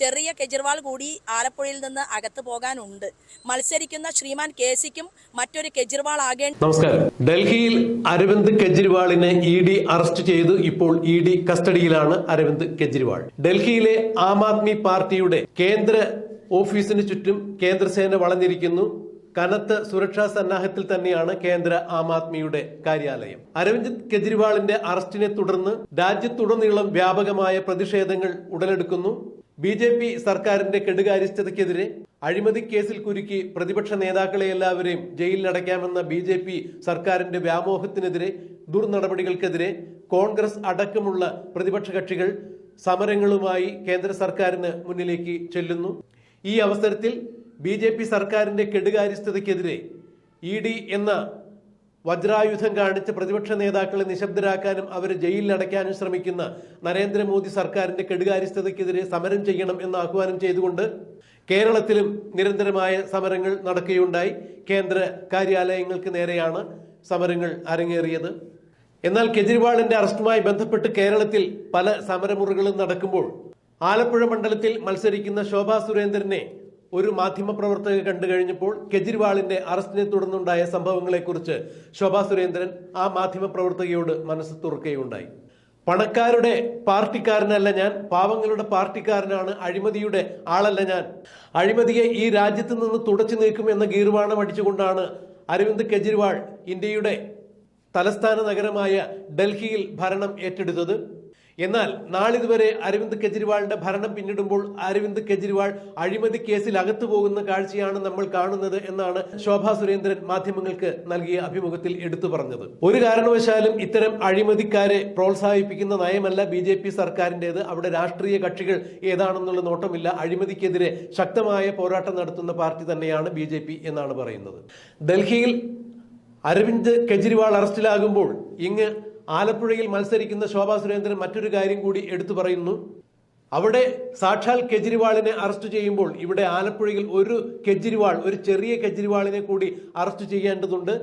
ചെറിയ കെജ്രിവാൾ കൂടി ആലപ്പുഴയിൽ നിന്ന് അകത്തു പോകാനുണ്ട്. മത്സരിക്കുന്ന ശ്രീമാൻ കെ സിക്കും മറ്റൊരു കെജ്രിവാൾ ആകേണ്ട നമസ്കാരം. ഡൽഹിയിൽ അരവിന്ദ് കെജ്രിവാളിനെ ഇ ഡി അറസ്റ്റ് ചെയ്തു. ഇപ്പോൾ ഇ ഡി കസ്റ്റഡിയിലാണ് അരവിന്ദ് കെജ്രിവാൾ. ഡൽഹിയിലെ ആം ആദ്മി പാർട്ടിയുടെ കേന്ദ്ര ഓഫീസിന് ചുറ്റും കേന്ദ്രസേന വളഞ്ഞിരിക്കുന്നു. കനത്ത സുരക്ഷാ സന്നാഹത്തിൽ തന്നെയാണ് കേന്ദ്ര ആം ആദ്മിയുടെ കാര്യാലയം. അരവിന്ദ് കെജ്രിവാളിന്റെ അറസ്റ്റിനെ തുടർന്ന് രാജ്യത്തുടനീളം വ്യാപകമായ പ്രതിഷേധങ്ങൾ ഉടലെടുക്കുന്നു. ബി ജെ പി സർക്കാരിന്റെ കെടുകാര്യസ്ഥതയ്ക്കെതിരെ അഴിമതി കേസിൽ കുരുക്കി പ്രതിപക്ഷ നേതാക്കളെ എല്ലാവരെയും ജയിലിലടയ്ക്കാമെന്ന ബി ജെ പി സർക്കാരിന്റെ വ്യാമോഹത്തിനെതിരെ ദുർനടപടികൾക്കെതിരെ കോൺഗ്രസ് അടക്കമുള്ള പ്രതിപക്ഷ കക്ഷികൾ സമരങ്ങളുമായി കേന്ദ്ര സർക്കാരിന് മുന്നിലേക്ക് ചെല്ലുന്നു. ഈ അവസരത്തിൽ ബി സർക്കാരിന്റെ കെടുകാര്യസ്ഥതയ്ക്കെതിരെ ഇ എന്ന വജ്രായുധം കാണിച്ച് പ്രതിപക്ഷ നേതാക്കളെ നിശബ്ദരാക്കാനും അവരെ ജയിലിൽ അടയ്ക്കാനും ശ്രമിക്കുന്ന നരേന്ദ്രമോദി സർക്കാരിന്റെ കെടുകാര്യസ്ഥതയ്ക്കെതിരെ സമരം ചെയ്യണം എന്ന് ആഹ്വാനം ചെയ്തുകൊണ്ട് കേരളത്തിലും നിരന്തരമായ സമരങ്ങൾ നടക്കുകയുണ്ടായി. കേന്ദ്ര കാര്യാലയങ്ങൾക്ക് നേരെയാണ് സമരങ്ങൾ അരങ്ങേറിയത്. എന്നാൽ കെജ്രിവാളിന്റെ അറസ്റ്റുമായി ബന്ധപ്പെട്ട് കേരളത്തിൽ പല സമരമുറകളും നടക്കുമ്പോൾ ആലപ്പുഴ മണ്ഡലത്തിൽ മത്സരിക്കുന്ന ശോഭാ സുരേന്ദ്രനെ ഒരു മാധ്യമപ്രവർത്തക കണ്ടു കഴിഞ്ഞപ്പോൾ കെജ്രിവാളിന്റെ അറസ്റ്റിനെ തുടർന്നുണ്ടായ സംഭവങ്ങളെക്കുറിച്ച് ശോഭാ സുരേന്ദ്രൻ ആ മാധ്യമപ്രവർത്തകയോട് മനസ്സ് തുറക്കുകയുണ്ടായി. പണക്കാരുടെ പാർട്ടിക്കാരനല്ല ഞാൻ പാവങ്ങളുടെ പാർട്ടിക്കാരനാണ് അഴിമതിയുടെ ആളല്ല ഞാൻ. അഴിമതിയെ ഈ രാജ്യത്ത് നിന്ന് തുടച്ചു നീക്കും എന്ന ഗീർവാണം അടിച്ചുകൊണ്ടാണ് അരവിന്ദ് കെജ്രിവാൾ ഇന്ത്യയുടെ തലസ്ഥാന നഗരമായ ഡൽഹിയിൽ ഭരണം ഏറ്റെടുത്തത്. എന്നാൽ നാളിതുവരെ അരവിന്ദ് കെജ്രിവാളിന്റെ ഭരണം പിന്നിടുമ്പോൾ അരവിന്ദ് കെജ്രിവാൾ അഴിമതി കേസിൽ അകത്തു പോകുന്ന കാഴ്ചയാണ് നമ്മൾ കാണുന്നത് എന്നാണ് ശോഭാ സുരേന്ദ്രൻ മാധ്യമങ്ങൾക്ക് നൽകിയ അഭിമുഖത്തിൽ എടുത്തു പറഞ്ഞത്. ഒരു കാരണവശാലും ഇത്തരം അഴിമതിക്കാരെ പ്രോത്സാഹിപ്പിക്കുന്ന നയമല്ല ബി ജെ പി സർക്കാരിന്റെത് അവിടെ രാഷ്ട്രീയ കക്ഷികൾ ഏതാണെന്നുള്ള നോട്ടമില്ല. അഴിമതിക്കെതിരെ ശക്തമായ പോരാട്ടം നടത്തുന്ന പാർട്ടി തന്നെയാണ് ബി എന്നാണ് പറയുന്നത്. ഡൽഹിയിൽ അരവിന്ദ് കെജ്രിവാൾ അറസ്റ്റിലാകുമ്പോൾ ഇങ്ങ് ആലപ്പുഴയിൽ മത്സരിക്കുന്ന ശോഭാ സുരേന്ദ്രൻ മറ്റൊരു കാര്യം കൂടി എടുത്തു പറയുന്നു. അവിടെ സാക്ഷാൽ കെജ്രിവാളിനെ അറസ്റ്റ് ചെയ്യുമ്പോൾ ഇവിടെ ആലപ്പുഴയിൽ ഒരു കെജ്രിവാൾ ഒരു ചെറിയ കെജ്രിവാളിനെ കൂടി അറസ്റ്റ് ചെയ്യേണ്ടതുണ്ട്.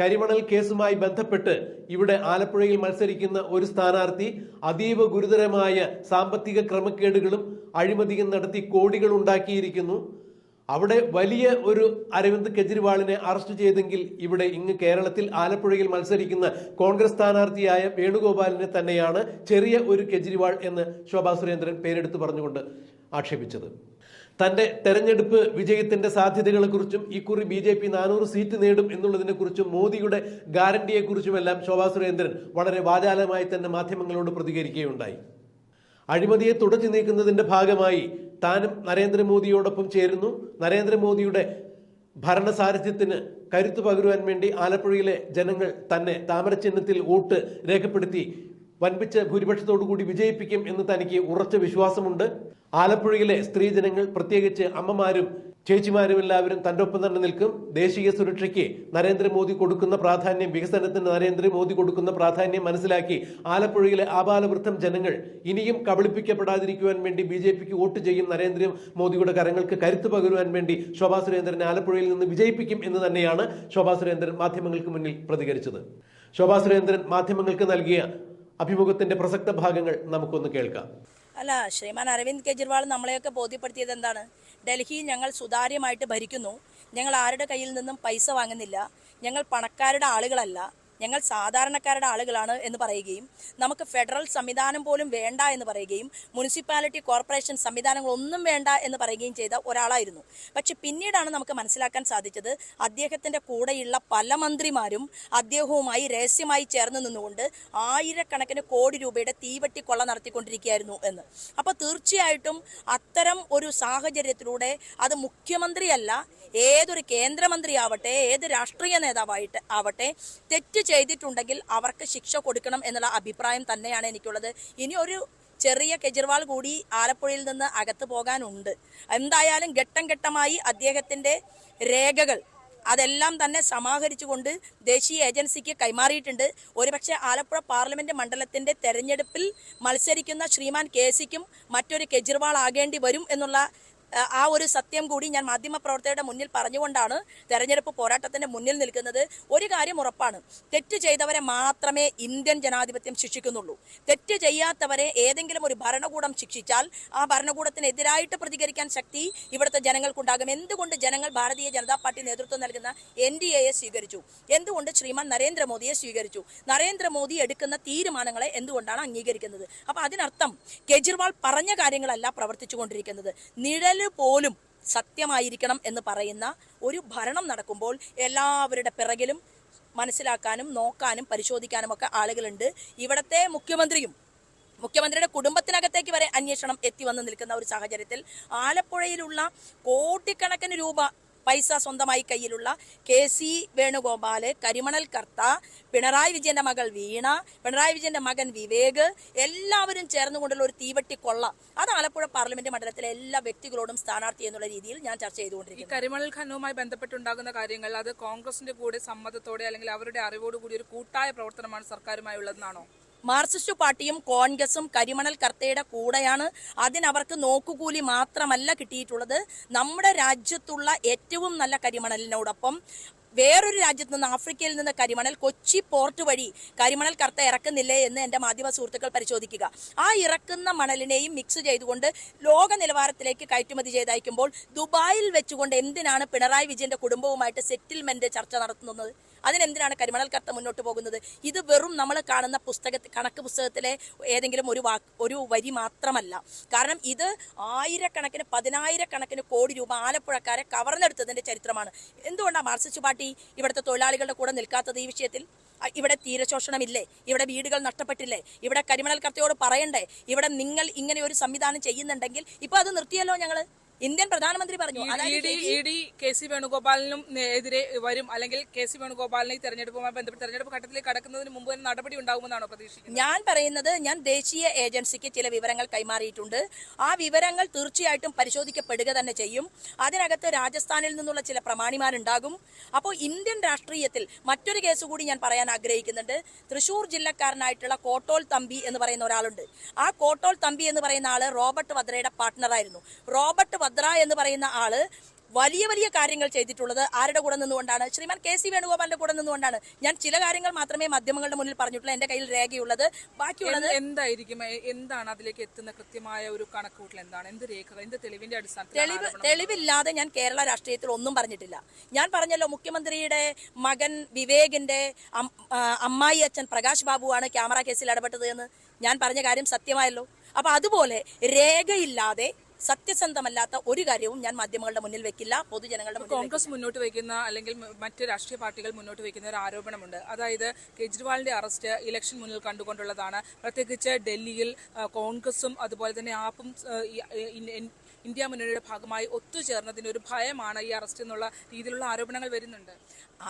കരിമണൽ കേസുമായി ബന്ധപ്പെട്ട് ഇവിടെ ആലപ്പുഴയിൽ മത്സരിക്കുന്ന ഒരു സ്ഥാനാർത്ഥി അതീവ ഗുരുതരമായ സാമ്പത്തിക ക്രമക്കേടുകളും അഴിമതിയും നടത്തി കോടികൾ ഉണ്ടാക്കിയിരിക്കുന്നു. അവിടെ വലിയ ഒരു അരവിന്ദ് കെജ്രിവാളിനെ അറസ്റ്റ് ചെയ്തെങ്കിൽ ഇവിടെ ഇങ്ങ് കേരളത്തിൽ ആലപ്പുഴയിൽ മത്സരിക്കുന്ന കോൺഗ്രസ് സ്ഥാനാർത്ഥിയായ വേണുഗോപാലിനെ തന്നെയാണ് ചെറിയ ഒരു കെജ്രിവാൾ എന്ന് ശോഭാ സുരേന്ദ്രൻ പേരെടുത്ത് പറഞ്ഞുകൊണ്ട് ആക്ഷേപിച്ചത്. തന്റെ തെരഞ്ഞെടുപ്പ് വിജയത്തിന്റെ സാധ്യതകളെക്കുറിച്ചും ഇക്കുറി ബി ജെ പി നാനൂറ് സീറ്റ് നേടും എന്നുള്ളതിനെ കുറിച്ചും മോദിയുടെ ഗ്യാരണ്ടിയെക്കുറിച്ചുമെല്ലാം ശോഭാ സുരേന്ദ്രൻ വളരെ വാചാലമായി തന്നെ മാധ്യമങ്ങളോട് പ്രതികരിക്കുകയുണ്ടായി. അഴിമതിയെ തുടച്ചു നീക്കുന്നതിന്റെ ഭാഗമായി താനും നരേന്ദ്രമോദിയോടൊപ്പം ചേരുന്നു. നരേന്ദ്രമോദിയുടെ ഭരണസാരഥ്യത്തിന് കരുത്തു പകരുവാൻ വേണ്ടി ആലപ്പുഴയിലെ ജനങ്ങൾ തന്നെ താമരചിഹ്നത്തിൽ വോട്ട് രേഖപ്പെടുത്തി വൻപിച്ച ഭൂരിപക്ഷത്തോടുകൂടി വിജയിപ്പിക്കും എന്ന് തനിക്ക് ഉറച്ച വിശ്വാസമുണ്ട്. ആലപ്പുഴയിലെ സ്ത്രീജനങ്ങൾ പ്രത്യേകിച്ച് അമ്മമാരും ചേച്ചിമാരും എല്ലാവരും തന്റെ ഒപ്പം തന്നെ നിൽക്കും. ദേശീയ സുരക്ഷയ്ക്ക് നരേന്ദ്രമോദി കൊടുക്കുന്ന പ്രാധാന്യം വികസനത്തിന് നരേന്ദ്രമോദി കൊടുക്കുന്ന പ്രാധാന്യം മനസ്സിലാക്കി ആലപ്പുഴയിലെ ആപാലവൃദ്ധം ജനങ്ങൾ ഇനിയും കബളിപ്പിക്കപ്പെടാതിരിക്കുവാൻ വേണ്ടി ബി ജെ പിക്ക് വോട്ട് ചെയ്യും നരേന്ദ്രമോദിയുടെ കരങ്ങൾക്ക് കരുത്ത് പകരുവാൻ വേണ്ടി ശോഭാ സുരേന്ദ്രനെ ആലപ്പുഴയിൽ നിന്ന് വിജയിപ്പിക്കും എന്ന് തന്നെയാണ് ശോഭാ സുരേന്ദ്രൻ മാധ്യമങ്ങൾക്ക് മുന്നിൽ പ്രതികരിച്ചത്. ശോഭാ സുരേന്ദ്രൻ മാധ്യമങ്ങൾക്ക് നൽകിയ അഭിമുഖത്തിന്റെ പ്രസക്ത ഭാഗങ്ങൾ നമുക്കൊന്ന് കേൾക്കാം. അല്ല ശ്രീമാൻ അരവിന്ദ് കെജ്രിവാൾ നമ്മളെയൊക്കെ ബോധ്യപ്പെടുത്തിയത് എന്താണ്? ഡൽഹിയിൽ ഞങ്ങൾ സുതാര്യമായിട്ട് ഭരിക്കുന്നു. ഞങ്ങൾ ആരുടെ കയ്യിൽ നിന്നും പൈസ വാങ്ങുന്നില്ല. ഞങ്ങൾ പണക്കാരുടെ ആളുകളല്ല. ഞങ്ങൾ സാധാരണക്കാരുടെ ആളുകളാണ് എന്ന് പറയുകയും നമുക്ക് ഫെഡറൽ സംവിധാനം പോലും വേണ്ട എന്ന് പറയുകയും മുനിസിപ്പാലിറ്റി കോർപ്പറേഷൻ സംവിധാനങ്ങളൊന്നും വേണ്ട എന്ന് പറയുകയും ചെയ്ത ഒരാളായിരുന്നു. പക്ഷെ പിന്നീടാണ് നമുക്ക് മനസ്സിലാക്കാൻ സാധിച്ചത് അദ്ദേഹത്തിന്റെ കൂടെയുള്ള പല മന്ത്രിമാരും അദ്ദേഹവുമായി രഹസ്യമായി ചേർന്ന് നിന്നുകൊണ്ട് ആയിരക്കണക്കിന് കോടി രൂപയുടെ തീവട്ടി കൊള്ള നടത്തിക്കൊണ്ടിരിക്കുകയായിരുന്നു എന്ന്. അപ്പോൾ തീർച്ചയായിട്ടും അത്തരം ഒരു സാഹചര്യത്തിലൂടെ അത് മുഖ്യമന്ത്രിയല്ല ഏതൊരു കേന്ദ്രമന്ത്രി ആവട്ടെ ഏത് രാഷ്ട്രീയ നേതാവായിട്ട് ആവട്ടെ തെറ്റ് ചെയ്തിട്ടുണ്ടെങ്കിൽ അവർക്ക് ശിക്ഷ കൊടുക്കണം എന്നുള്ള അഭിപ്രായം തന്നെയാണ് എനിക്കുള്ളത്. ഇനി ഒരു ചെറിയ കെജ്രിവാൾ കൂടി ആലപ്പുഴയിൽ നിന്ന് അകത്തു പോകാനുണ്ട്. എന്തായാലും ഘട്ടം ഘട്ടമായി അദ്ദേഹത്തിന്റെ രേഖകൾ അതെല്ലാം തന്നെ സമാഹരിച്ചുകൊണ്ട് ദേശീയ ഏജൻസിക്ക് കൈമാറിയിട്ടുണ്ട്. ഒരുപക്ഷെ ആലപ്പുഴ പാർലമെന്റ് മണ്ഡലത്തിന്റെ തെരഞ്ഞെടുപ്പിൽ മത്സരിക്കുന്ന ശ്രീമാൻ കെ സിക്കും മറ്റൊരു കെജ്രിവാൾ ആകേണ്ടി വരും എന്നുള്ള ആ, ഒരു സത്യം കൂടി ഞാൻ മാധ്യമപ്രവർത്തകരുടെ മുന്നിൽ പറഞ്ഞുകൊണ്ടാണ് തെരഞ്ഞെടുപ്പ് പോരാട്ടത്തിന്റെ മുന്നിൽ നിൽക്കുന്നത്. ഒരു കാര്യം ഉറപ്പാണ്. തെറ്റ് ചെയ്തവരെ മാത്രമേ ഇന്ത്യൻ ജനാധിപത്യം ശിക്ഷിക്കുന്നുള്ളൂ. തെറ്റ് ചെയ്യാത്തവരെ ഏതെങ്കിലും ഒരു ഭരണകൂടം ശിക്ഷിച്ചാൽ ആ ഭരണകൂടത്തിനെതിരായിട്ട് പ്രതികരിക്കാൻ ശക്തി ഇവിടുത്തെ ജനങ്ങൾക്കുണ്ടാകും. എന്തുകൊണ്ട് ജനങ്ങൾ ഭാരതീയ ജനതാ പാർട്ടി നേതൃത്വം നൽകുന്ന എൻ ഡി എയെ സ്വീകരിച്ചു? എന്തുകൊണ്ട് ശ്രീമാൻ നരേന്ദ്രമോദിയെ സ്വീകരിച്ചു? നരേന്ദ്രമോദി എടുക്കുന്ന തീരുമാനങ്ങളെ എന്തുകൊണ്ടാണ് അംഗീകരിക്കുന്നത്? അപ്പൊ അതിനർത്ഥം കെജ്രിവാൾ പറഞ്ഞ കാര്യങ്ങളല്ല പ്രവർത്തിച്ചുകൊണ്ടിരിക്കുന്നത്. നിഴൽ പോലും സത്യമായിരിക്കണം എന്ന് പറയുന്ന ഒരു ഭരണം നടക്കുമ്പോൾ എല്ലാവരുടെ പിറകിലും മനസ്സിലാക്കാനും നോക്കാനും പരിശോധിക്കാനും ഒക്കെ ആളുകളുണ്ട്. ഇവിടത്തെ മുഖ്യമന്ത്രിയും മുഖ്യമന്ത്രിയുടെ കുടുംബത്തിനകത്തേക്ക് വരെ അന്വേഷണം എത്തി വന്ന് നിൽക്കുന്ന ഒരു സാഹചര്യത്തിൽ ആലപ്പുഴയിലുള്ള കോടിക്കണക്കിന് രൂപ പൈസ സ്വന്തമായി കയ്യിലുള്ള കെ സി വേണുഗോപാൽ കരിമണൽ കർത്ത പിണറായി വിജയന്റെ മകൾ വീണ പിണറായി വിജയന്റെ മകൻ വിവേക് എല്ലാവരും ചേർന്നുകൊണ്ടുള്ള ഒരു തീവട്ടി കൊള്ള. അത് ആലപ്പുഴ പാർലമെന്റ് മണ്ഡലത്തിലെ എല്ലാ വ്യക്തികളോടും സ്ഥാനാർത്ഥി എന്നുള്ള രീതിയിൽ ഞാൻ ചർച്ച ചെയ്തുകൊണ്ടിരിക്കുന്നു. കരിമണൽ ഖനവുമായി ബന്ധപ്പെട്ടുണ്ടാകുന്ന കാര്യങ്ങൾ അത് കോൺഗ്രസിന്റെ കൂടെ സമ്മതത്തോടെ അല്ലെങ്കിൽ അവരുടെ അറിവോടുകൂടി ഒരു കൂട്ടായ പ്രവർത്തനമാണ് സർക്കാരുമായി ഉള്ളതെന്നാണോ മാർക്സിസ്റ്റ് പാർട്ടിയും കോൺഗ്രസും കരിമണൽ കർത്തയുടെ കൂടെയാണ് അതിനവർക്ക് നോക്കുകൂലി മാത്രമല്ല കിട്ടിയിട്ടുള്ളത്. നമ്മുടെ രാജ്യത്തുള്ള ഏറ്റവും നല്ല കരിമണലിനോടൊപ്പം വേറൊരു രാജ്യത്ത് നിന്ന് ആഫ്രിക്കയിൽ നിന്ന് കരിമണൽ കൊച്ചി പോർട്ട് വഴി കരിമണൽ കർത്ത ഇറക്കുന്നില്ലേ എന്ന് എന്റെ മാധ്യമ സുഹൃത്തുക്കൾ പരിശോധിക്കുക. ആ ഇറക്കുന്ന മണലിനെയും മിക്സ് ചെയ്തുകൊണ്ട് ലോക നിലവാരത്തിലേക്ക് കയറ്റുമതി ചെയ്തയക്കുമ്പോൾ ദുബായിൽ വെച്ചുകൊണ്ട് എന്തിനാണ് പിണറായി വിജയന്റെ കുടുംബവുമായിട്ട് സെറ്റിൽമെന്റ് ചർച്ച നടത്തുന്നത്? അതിനെന്തിനാണ് കരിമണൽ കർത്ത മുന്നോട്ട് പോകുന്നത്? ഇത് വെറും നമ്മൾ കാണുന്ന പുസ്തക കണക്ക് പുസ്തകത്തിലെ ഏതെങ്കിലും ഒരു വാക്ക് ഒരു വരി മാത്രമല്ല. കാരണം ഇത് ആയിരക്കണക്കിന് പതിനായിരക്കണക്കിന് കോടി രൂപ ആലപ്പുഴക്കാരെ കവർന്നെടുത്തതിന്റെ ചരിത്രമാണ്. എന്തുകൊണ്ടാണ് മാർക്സിസ്റ്റ് പാർട്ടി ഇവിടുത്തെ തൊഴിലാളികളുടെ കൂടെ നിൽക്കാത്തത് ഈ വിഷയത്തിൽ? ഇവിടെ തീരശോഷണമില്ലേ ഇവിടെ വീടുകൾ നഷ്ടപ്പെട്ടില്ലേ? ഇവിടെ കരിമണൽ കർത്തയോട് പറയണ്ടേ? ഇവിടെ നിങ്ങൾ ഇങ്ങനെ ഒരു സംവിധാനം ചെയ്യുന്നുണ്ടെങ്കിൽ ഇപ്പോൾ അത് നിർത്തിയല്ലോ ഞങ്ങൾ. ഇന്ത്യൻ പ്രധാനമന്ത്രി പറഞ്ഞു. ഇ കെ സി വേണുഗോപാലിനും എതിരെ വരും. അല്ലെങ്കിൽ കെ സി വേണുഗോപാലിനെ തെരഞ്ഞെടുപ്പുമായി ബന്ധപ്പെട്ട് തെരഞ്ഞെടുപ്പ് ഘട്ടത്തിലേക്ക് കടക്കുന്നതിന് മുമ്പ് തന്നെ നടപടി ഉണ്ടാകുമെന്നാണോ പ്രതീക്ഷിക്കുന്നത്? ഞാൻ പറയുന്നത് ഞാൻ ദേശീയ ഏജൻസിക്ക് ചില വിവരങ്ങൾ കൈമാറിയിട്ടുണ്ട്. ആ വിവരങ്ങൾ തീർച്ചയായിട്ടും പരിശോധിക്കപ്പെടുക തന്നെ ചെയ്യും. അതിനകത്ത് രാജസ്ഥാനിൽ നിന്നുള്ള ചില പ്രമാണിമാരുണ്ടാകും. അപ്പോൾ ഇന്ത്യൻ രാഷ്ട്രീയത്തിൽ മറ്റൊരു കേസ് കൂടി ഞാൻ പറയാൻ ആഗ്രഹിക്കുന്നുണ്ട്. തൃശൂർ ജില്ലക്കാരനായിട്ടുള്ള കോട്ടോൾ തമ്പി എന്ന് പറയുന്ന ഒരാളുണ്ട്. ആ കോട്ടോൾ തമ്പി എന്ന് പറയുന്ന ആൾ റോബർട്ട് വദ്രയുടെ പാർട്ട്ണറായിരുന്നു റോബർട്ട് വദ്ര എന്ന് പറയുന്ന ആൾ വലിയ വലിയ കാര്യങ്ങൾ ചെയ്തിട്ടുള്ളത് ആരുടെ കൂടെ നിന്നുകൊണ്ടാണ്? ശ്രീമാൻ കെ സി വേണുഗോപാലിന്റെ കൂടെ നിന്നുകൊണ്ടാണ്. ഞാൻ ചില കാര്യങ്ങൾ മാത്രമേ മാധ്യമങ്ങളുടെ മുന്നിൽ പറഞ്ഞിട്ടുള്ളൂ. എന്റെ കയ്യിൽ രേഖയുള്ളത്. ബാക്കിയുള്ളത് എന്തായിരിക്കും? എന്താണ് അതിലേക്ക് എത്തുന്ന കൃത്യമായ ഒരു കണക്കുകൂട്ടൽ എന്താണ്? എന്ത് രേഖകൾ എന്ത് തെളിവിന്റെ അടിസ്ഥാനത്തിൽ തെളിവ് തെളിവില്ലാതെ ഞാൻ കേരള രാഷ്ട്രീയത്തിൽ ഒന്നും പറഞ്ഞിട്ടില്ല. ഞാൻ പറഞ്ഞല്ലോ മുഖ്യമന്ത്രിയുടെ മകൻ വിവേകിന്റെ അമ്മായി അച്ഛൻ പ്രകാശ് ബാബുവാണ് ക്യാമറ കേസിൽ ഇടപെട്ടത് എന്ന് ഞാൻ പറഞ്ഞ കാര്യം സത്യമായല്ലോ. അപ്പൊ അതുപോലെ രേഖയില്ലാതെ സത്യസന്ധമല്ലാത്ത ഒരു കാര്യവും ഞാൻ മാധ്യമങ്ങളുടെ മുന്നിൽ വെക്കില്ല പൊതുജനങ്ങളുടെ കോൺഗ്രസ് മുന്നോട്ട് വയ്ക്കുന്ന അല്ലെങ്കിൽ മറ്റ് രാഷ്ട്രീയ പാർട്ടികൾ മുന്നോട്ട് വയ്ക്കുന്ന ഒരു ആരോപണമുണ്ട്. അതായത് കെജ്രിവാളിന്റെ അറസ്റ്റ് ഇലക്ഷൻ മുന്നിൽ കണ്ടുകൊണ്ടുള്ളതാണ്. പ്രത്യേകിച്ച് ഡൽഹിയിൽ കോൺഗ്രസും അതുപോലെ തന്നെ ആപ്പും ഇന്ത്യ മുന്നണിയുടെ ഭാഗമായി ഒത്തുചേർന്നതിന് ഒരു ഭയമാണ് ഈ അറസ്റ്റ് എന്നുള്ള രീതിയിലുള്ള ആരോപണങ്ങൾ വരുന്നുണ്ട്.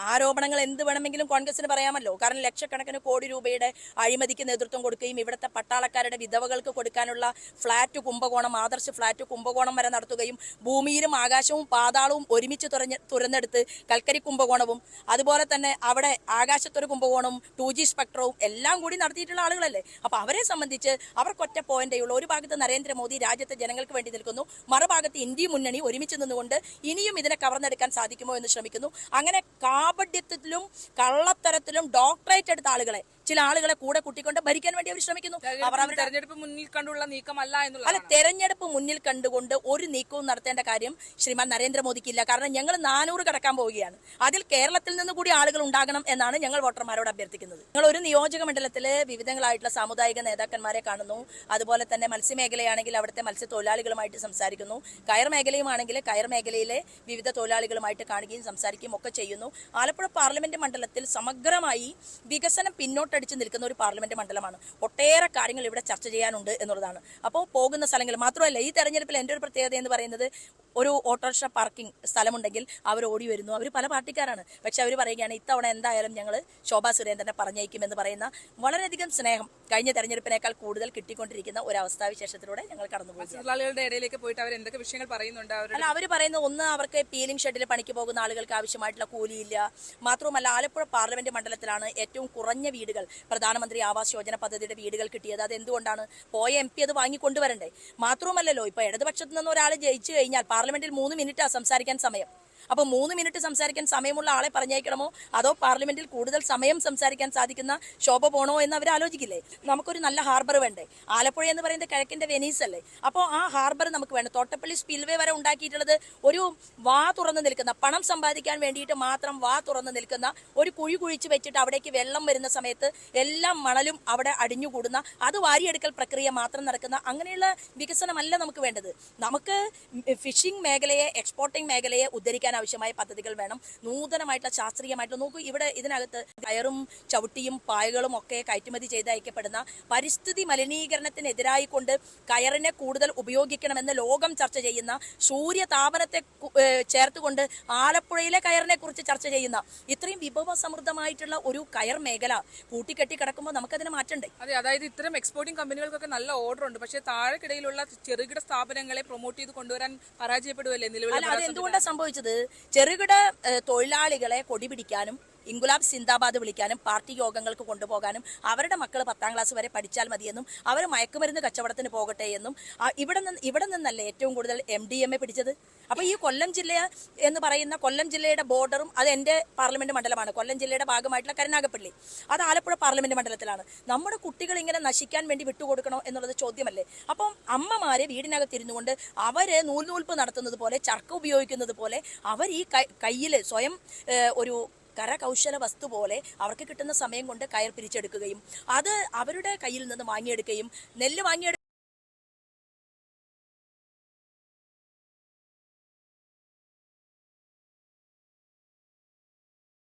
ആരോപണങ്ങൾ എന്ത് വേണമെങ്കിലും കോൺഗ്രസിന് പറയാമല്ലോ. കാരണം ലക്ഷക്കണക്കിന് കോടി രൂപയുടെ അഴിമതിക്ക് നേതൃത്വം കൊടുക്കുകയും ഇവിടുത്തെ പട്ടാളക്കാരുടെ വിധവകൾക്ക് കൊടുക്കാനുള്ള ഫ്ളാറ്റ് കുംഭകോണം ആദർശ ഫ്ളാറ്റ് കുംഭകോണം വരെ നടത്തുകയും ഭൂമിയിലും ആകാശവും പാതാളവും ഒരുമിച്ച് തുറഞ്ഞ് തുറന്നെടുത്ത് കൽക്കരി കുംഭകോണവും അതുപോലെ തന്നെ അവിടെ ആകാശത്തൊരു കുംഭകോണവും ടു ജി സ്പെക്ട്രവും എല്ലാം കൂടി നടത്തിയിട്ടുള്ള ആളുകളല്ലേ? അപ്പോൾ അവരെ സംബന്ധിച്ച് അവർക്കൊറ്റ പോയിന്റേ ഉള്ളൂ. ഒരു ഭാഗത്ത് നരേന്ദ്രമോദി രാജ്യത്തെ ജനങ്ങൾക്ക് വേണ്ടി നിൽക്കുന്നു. മറുഭാഗത്ത് ഇന്ത്യ മുന്നണി ഒരുമിച്ച് നിന്നുകൊണ്ട് ഇനിയും ഇതിനെ കവർന്നെടുക്കാൻ സാധിക്കുമോ എന്ന് ശ്രമിക്കുന്നു. അങ്ങനെ കാപഡ്യത്തിലും കള്ളത്തരത്തിലും ഡോക്ടറേറ്റ് എടുത്ത ആളുകളെ ചില ആളുകളെ കൂടെ കൂട്ടിക്കൊണ്ട് ഭരിക്കാൻ വേണ്ടി അവർ ശ്രമിക്കുന്നു. അവർ അവരുടെ തെരഞ്ഞെടുപ്പ് മുന്നിൽ കണ്ടുള്ള നീക്കമല്ല എന്നുള്ള അല്ല തെരഞ്ഞെടുപ്പ് മുന്നിൽ കണ്ടുകൊണ്ട് ഒരു നീക്കവും നടത്തേണ്ട കാര്യം ശ്രീമാൻ നരേന്ദ്രമോദിക്കില്ല. കാരണം ഞങ്ങൾ നാനൂറ് കടക്കാൻ പോവുകയാണ്. അതിൽ കേരളത്തിൽ നിന്ന് കൂടി ആളുകൾ ഉണ്ടാകണം എന്നാണ് ഞങ്ങൾ വോട്ടർമാരോട് അഭ്യർത്ഥിക്കുന്നത്. ഞങ്ങൾ ഒരു നിയോജക മണ്ഡലത്തിൽ വിവിധങ്ങളായിട്ടുള്ള സാമുദായിക നേതാക്കന്മാരെ കാണുന്നു. അതുപോലെ തന്നെ മത്സ്യമേഖലയാണെങ്കിൽ അവിടുത്തെ മത്സ്യത്തൊഴിലാളികളുമായിട്ട് സംസാരിക്കുന്നു. കയർ മേഖലയുമാണെങ്കിൽ കയർ മേഖലയിലെ വിവിധ തൊഴിലാളികളുമായിട്ട് കാണുകയും സംസാരിക്കുകയും ഒക്കെ ചെയ്യുന്നു. ആലപ്പുഴ പാർലമെന്റ് മണ്ഡലത്തിൽ സമഗ്രമായി വികസനം പിന്നോട്ടടിച്ച് നിൽക്കുന്ന ഒരു പാർലമെന്റ് മണ്ഡലമാണ്. ഒട്ടേറെ കാര്യങ്ങൾ ഇവിടെ ചർച്ച ചെയ്യാനുണ്ട് എന്നുള്ളതാണ്. അപ്പോൾ പോകുന്ന സ്ഥലങ്ങൾ മാത്രമല്ല ഈ തെരഞ്ഞെടുപ്പിൽ എന്റെ ഒരു പ്രത്യേകത എന്ന് പറയുന്നത് ഒരു ഓട്ടോറിക്ഷ പാർക്കിംഗ് സ്ഥലമുണ്ടെങ്കിൽ അവർ ഓടി വരുന്നു. അവർ പല പാർട്ടിക്കാരാണ്. പക്ഷെ അവർ പറയുകയാണ് ഇത്തവണ എന്തായാലും ഞങ്ങൾ ശോഭാ സുരേന്ദ്രനെ പറഞ്ഞയക്കുമെന്ന് പറയുന്ന വളരെയധികം സ്നേഹം കഴിഞ്ഞ തെരഞ്ഞെടുപ്പിനേക്കാൾ കൂടുതൽ കിട്ടിക്കൊണ്ടിരിക്കുന്ന ഒരു അവസ്ഥാവിശേഷത്തിലൂടെ ഞങ്ങൾ കടന്നുപോയി. തൊഴിലാളികളുടെ ഇടയിലേക്ക് പോയിട്ട് അവർ എന്തൊക്കെ വിഷയങ്ങൾ പറയുന്നുണ്ട്? അല്ല അവർ പറയുന്ന ഒന്ന് അവർക്ക് പീലിംഗ് ഷെഡിൽ പണിക്ക് പോകുന്ന ആളുകൾക്ക് ആവശ്യമായിട്ടുള്ള കൂലിയില്ല. മാത്രവുമല്ല ആലപ്പുഴ പാർലമെന്റ് മണ്ഡലത്തിലാണ് ഏറ്റവും കുറഞ്ഞ വീടുകൾ പ്രധാനമന്ത്രി ആവാസ് യോജന പദ്ധതിയുടെ വീടുകൾ കിട്ടിയത്. അത് എന്തുകൊണ്ടാണ് പോയ എം പി അത് വാങ്ങിക്കൊണ്ടുവരണ്ടേ. മാത്രവുമല്ലല്ലോ ഇപ്പൊ ഇടതുപക്ഷത്ത് നിന്ന് ഒരാൾ ജയിച്ചു കഴിഞ്ഞാൽ പാർലമെന്റിൽ മൂന്ന് മിനിറ്റാണ് സംസാരിക്കാൻ സമയം. അപ്പോൾ മൂന്ന് മിനിറ്റ് സംസാരിക്കാൻ സമയമുള്ള ആളെ പറഞ്ഞേക്കണമോ അതോ പാർലമെന്റിൽ കൂടുതൽ സമയം സംസാരിക്കാൻ സാധിക്കുന്ന ശോഭ പോണോ എന്ന് അവർ ആലോചിക്കില്ലേ? നമുക്കൊരു നല്ല ഹാർബർ വേണ്ടേ? ആലപ്പുഴ എന്ന് പറയുന്നത് കിഴക്കിന്റെ വെനീസ് അല്ലേ? അപ്പോൾ ആ ഹാർബർ നമുക്ക് വേണം. തോട്ടപ്പള്ളി സ്പിൽവേ വരെ ഉണ്ടാക്കിയിട്ടുള്ളത് ഒരു വാ തുറന്ന് നിൽക്കുന്ന പണം സമ്പാദിക്കാൻ വേണ്ടിയിട്ട് മാത്രം വാ തുറന്ന് നിൽക്കുന്ന ഒരു കുഴി കുഴിച്ച് വെച്ചിട്ട് അവിടേക്ക് വെള്ളം വരുന്ന സമയത്ത് എല്ലാ മണലും അവിടെ അടിഞ്ഞുകൂടുന്ന അത് വാരിയെടുക്കൽ പ്രക്രിയ മാത്രം നടക്കുന്ന അങ്ങനെയുള്ള വികസനമല്ല നമുക്ക് വേണ്ടത്. നമുക്ക് ഫിഷിംഗ് മേഖലയെ എക്സ്പോർട്ടിംഗ് മേഖലയെ ഉദ്ധരിക്കാൻ ആവശ്യമായ പദ്ധതികൾ വേണം. നൂതനമായിട്ടുള്ള ശാസ്ത്രീയമായിട്ടുള്ള നോക്കൂ ഇവിടെ ഇതിനകത്ത് കയറും ചവിട്ടിയും പായകളും ഒക്കെ കയറ്റുമതി ചെയ്ത് അയക്കപ്പെടുന്ന പരിസ്ഥിതി മലിനീകരണത്തിനെതിരായി കൊണ്ട് കയറിനെ കൂടുതൽ ഉപയോഗിക്കണമെന്ന് ലോകം ചർച്ച ചെയ്യുന്ന സൂര്യതാപനത്തെ ചേർത്തുകൊണ്ട് ആലപ്പുഴയിലെ കയറിനെ കുറിച്ച് ചർച്ച ചെയ്യുന്ന ഇത്രയും വിഭവ സമൃദ്ധമായിട്ടുള്ള ഒരു കയർ മേഖല കൂട്ടിക്കെട്ടി കിടക്കുമ്പോൾ നമുക്കതിന് മാറ്റണ്ടേ അതെ അതായത് ഇത്തരം എക്സ്പോർട്ടിംഗ് കമ്പനികൾക്കൊക്കെ നല്ല ഓർഡർ ഉണ്ട്. പക്ഷേ താഴെക്കിടയിലുള്ള ചെറുകിട സ്ഥാപനങ്ങളെ പ്രൊമോട്ട് ചെയ്ത് കൊണ്ടുവരാൻ പരാജയപ്പെടുവല്ലേ നിലവിൽ അല്ല അത് എന്തുകൊണ്ടാണ് സംഭവിച്ചത്? ചെറുകിട തൊഴിലാളികളെ കൊടി പിടിക്കാനും ഇൻഗുലാബ് സിന്ദാബാദ് വിളിക്കാനും പാർട്ടി യോഗങ്ങൾക്ക് കൊണ്ടുപോകാനും അവരുടെ മക്കൾ പത്താം ക്ലാസ് വരെ പഠിച്ചാൽ മതിയെന്നും അവർ മയക്കുമരുന്ന് കച്ചവടത്തിന് പോകട്ടെ എന്നും ഇവിടെ നിന്ന് ഇവിടെ നിന്നല്ലേ ഏറ്റവും കൂടുതൽ എം ഡി എം എ പിടിച്ചത്? അപ്പൊ ഈ കൊല്ലം ജില്ല എന്ന് പറയുന്ന കൊല്ലം ജില്ലയുടെ ബോർഡറും അത് എന്റെ പാർലമെന്റ് മണ്ഡലമാണ്. കൊല്ലം ജില്ലയുടെ ഭാഗമായിട്ടുള്ള കരുനാഗപ്പള്ളി. അത് ആലപ്പുഴ പാർലമെന്റ് മണ്ഡലത്തിലാണ്. നമ്മുടെ കുട്ടികൾ ഇങ്ങനെ നശിക്കാൻ വേണ്ടി വിട്ടുകൊടുക്കണോ എന്നുള്ളത് ചോദ്യമല്ലേ? അപ്പം അമ്മമാരെ വീടിനകത്തിരുന്നു കൊണ്ട് അവർ നൂൽനൂൽപ്പ് നടത്തുന്നത് പോലെ ചർക്ക ഉപയോഗിക്കുന്നത് പോലെ അവർ ഈ കയ്യിൽ സ്വയം ഒരു കരകൗശല വസ്തു പോലെ അവർക്ക് കിട്ടുന്ന സമയം കൊണ്ട് കയർ പിരിച്ചെടുക്കുകയും അത് അവരുടെ കയ്യിൽ നിന്ന് വാങ്ങിയെടുക്കുകയും നെല്ല് വാങ്ങിയെടു